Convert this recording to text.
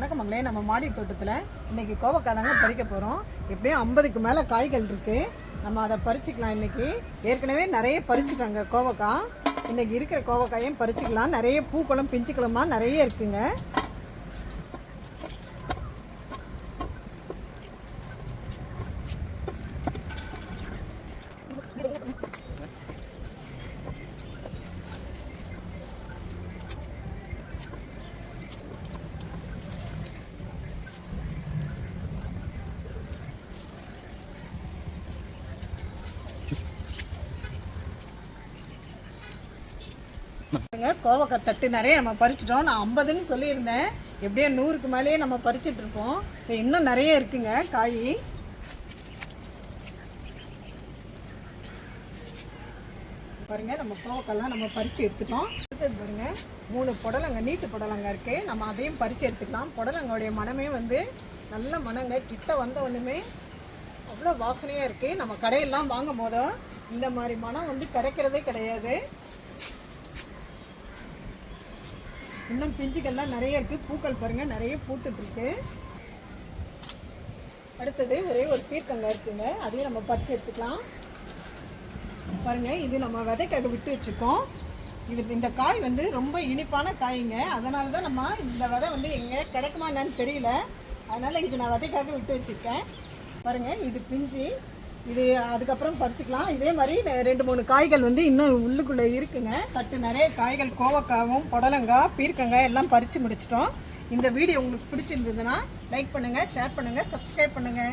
வணக்கம் மங்களே. நம்ம மாடி தோட்டத்தில் இன்னைக்கு கோவக்காய் தாங்க பறிக்க போகிறோம் எப்படியும் ஐம்பதுக்கு மேலே காய்கள் இருக்கு. நம்ம அதை பறிச்சுக்கலாம் இன்னைக்கு. ஏற்கனவே நிறைய பறிச்சுட்டாங்க கோவக்காய். இன்னைக்கு இருக்கிற கோவக்காயும் பறிச்சுக்கலாம். நிறைய பூக்களும் பிஞ்சுக்களுமா நிறைய இருக்குங்க. கோவக்காய் தட்டு நிறைய நம்ம பறிச்சிட்டோம். நான் ஐம்பதுன்னு சொல்லியிருந்தேன். எப்படியோ நூறுக்கு மேலேயே நம்ம பறிச்சுட்டு இருப்போம் இன்னும் நிறைய இருக்குங்க காய். பாருங்க நம்ம கோவக்கெல்லாம் நம்ம பறிச்சு எடுத்துட்டோம். எடுத்தது பாருங்க மூணு புடலங்க நீட்டு புடலங்க இருக்கு. நம்ம அதையும் பறிச்சு எடுத்துக்கலாம். புடலங்கோடைய மனமே வந்து நல்ல மனங்க கிட்ட வந்த ஒண்ணுமே அவ்வளோ வாசனையாக இருக்குது நம்ம கடையெல்லாம் வாங்கும் போதும் இந்த மாதிரி மனம் வந்து கிடைக்கிறதே கிடையாது. இன்னும் பிஞ்சுகள்லாம் நிறைய இருக்குது பூக்கள் பாருங்கள் நிறைய பூத்துட்டு இருக்கு. அடுத்தது ஒரே ஒரு பீர்க்கங்க இருக்குங்க. அதையும் நம்ம பறித்து எடுத்துக்கலாம். பாருங்க இது நம்ம விதைக்காக விட்டு வச்சுருக்கோம். இது இந்த காய் வந்து ரொம்ப இனிப்பான காய்ங்க. அதனால தான் நம்ம இந்த விதை வந்து எங்கே கிடைக்குமா என்னன்னு தெரியல. அதனால் இது நான் விதைக்காக விட்டு வச்சுருக்கேன். பாருங்கள் இது பிஞ்சு. இது அதுக்கப்புறம் பறிச்சுக்கலாம். இதே மாதிரி ரெண்டு மூணு காய்கள் வந்து இன்னும் உள்ளுக்குள்ளே இருக்குங்க. தட்டு நிறைய காய்கள் கோவக்காவும் புடலங்காய் பீர்க்கங்காய் எல்லாம் பறித்து முடிச்சிட்டோம். இந்த வீடியோ உங்களுக்கு பிடிச்சிருந்ததுன்னா லைக் பண்ணுங்கள் ஷேர் பண்ணுங்கள் சப்ஸ்கிரைப் பண்ணுங்கள்